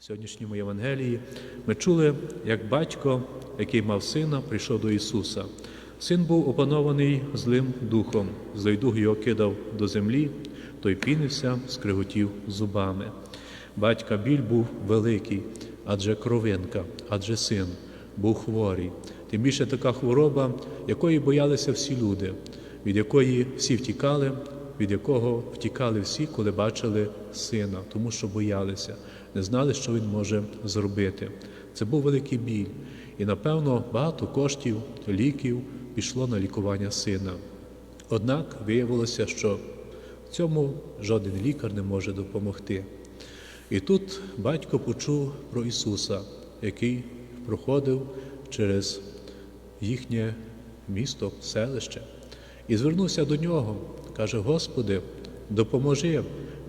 В сьогоднішньому Євангелії ми чули, як батько, який мав сина, прийшов до Ісуса. Син був опанований злим духом. Злий дух його кидав до землі, той пінився, скриготів зубами. Батька біль був великий, адже кровинка, адже син був хворий. Тим більше така хвороба, якої боялися всі люди, від якої всі втікали, від якого втікали всі, коли бачили сина, тому що боялися, не знали, що він може зробити. Це був великий біль. І, напевно, багато коштів, ліків пішло на лікування сина. Однак виявилося, що в цьому жоден лікар не може допомогти. І тут батько почув про Ісуса, який проходив через їхнє місто, селище, і звернувся до нього. Каже: Господи, допоможи,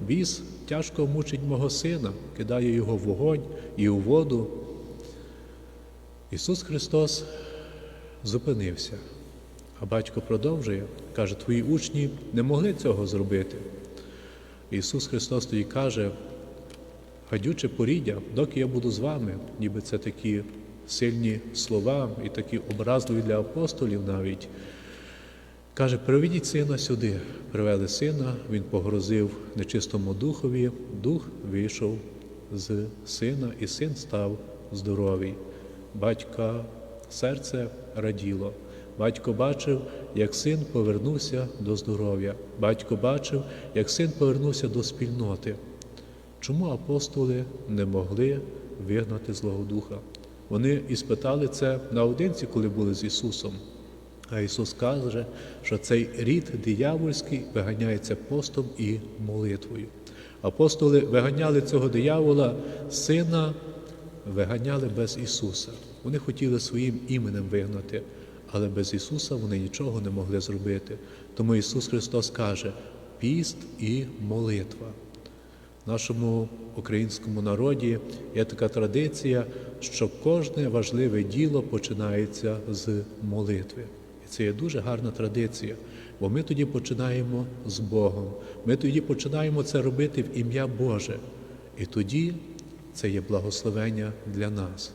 біс тяжко мучить мого сина, кидає його в вогонь і у воду. Ісус Христос зупинився, а батько продовжує, каже, твої учні не могли цього зробити. Ісус Христос тоді каже, гадюче поріддя, доки я буду з вами, ніби це такі сильні слова і такі образливі для апостолів навіть. Каже, приведіть сина сюди. Привели сина, він погрозив нечистому духові, дух вийшов з сина, і син став здоровий. Батька серце раділо. Батько бачив, як син повернувся до здоров'я. Батько бачив, як син повернувся до спільноти. Чому апостоли не могли вигнати Злого Духа? Вони і спитали це наодинці, коли були з Ісусом. А Ісус каже, що цей рід диявольський виганяється постом і молитвою. Апостоли виганяли цього диявола, сина виганяли без Ісуса. Вони хотіли своїм іменем вигнати, але без Ісуса вони нічого не могли зробити. Тому Ісус Христос каже: піст і молитва. В нашому українському народі є така традиція, що кожне важливе діло починається з молитви. Це є дуже гарна традиція, бо ми тоді починаємо з Богом. Ми тоді починаємо це робити в ім'я Боже. І тоді це є благословення для нас.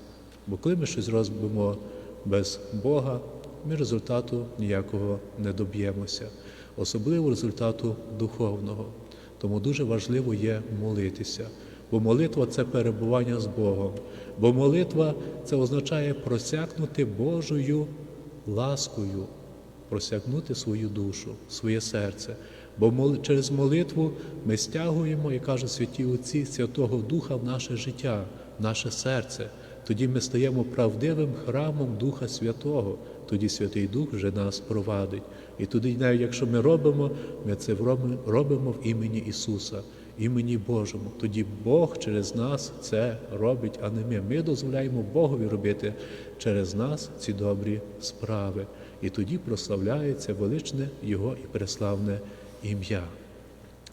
Бо коли ми щось робимо без Бога, ми результату ніякого не доб'ємося, особливо результату духовного. Тому дуже важливо є молитися. Бо молитва це перебування з Богом. Бо молитва це означає просякнути Божою ласкою, просякнути свою душу, своє серце. Бо через молитву ми стягуємо, як кажуть святі Отці, Святого Духа в наше життя, в наше серце. Тоді ми стаємо правдивим храмом Духа Святого. Тоді Святий Дух вже нас провадить. І тоді, навіть якщо ми робимо, ми це робимо в імені Ісуса, імені Божому. Тоді Бог через нас це робить, а не ми. Ми дозволяємо Богові робити через нас ці добрі справи. І тоді прославляється величне Його і преславне ім'я.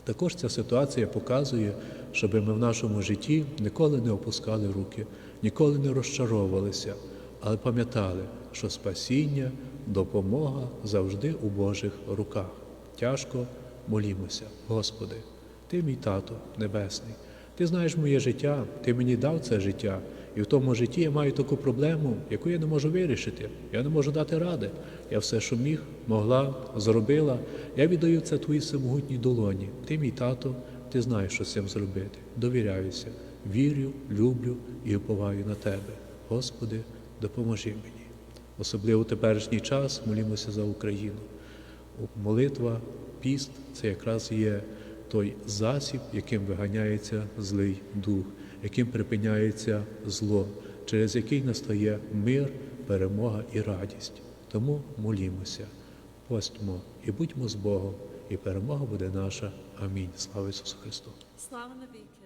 Також ця ситуація показує, щоб ми в нашому житті ніколи не опускали руки, ніколи не розчаровувалися, але пам'ятали, що спасіння, допомога завжди у Божих руках. Тяжко молімося, Господи, Ти мій тато небесний. Ти знаєш моє життя, ти мені дав це життя, і в тому житті я маю таку проблему, яку я не можу вирішити. Я не можу дати ради. Я все, що міг, могла, зробила. Я віддаю це твоїй всемогутній долоні. Ти мій тато, ти знаєш, що з цим зробити. Довіряюся, вірю, люблю і уповаю на тебе. Господи, допоможи мені. Особливо у теперішній час молімося за Україну. Молитва, піст це якраз є той засіб, яким виганяється злий дух, яким припиняється зло, через який настає мир, перемога і радість. Тому молімося, постмо і будьмо з Богом, і перемога буде наша. Амінь. Слава Ісусу Христу! Слава навіки.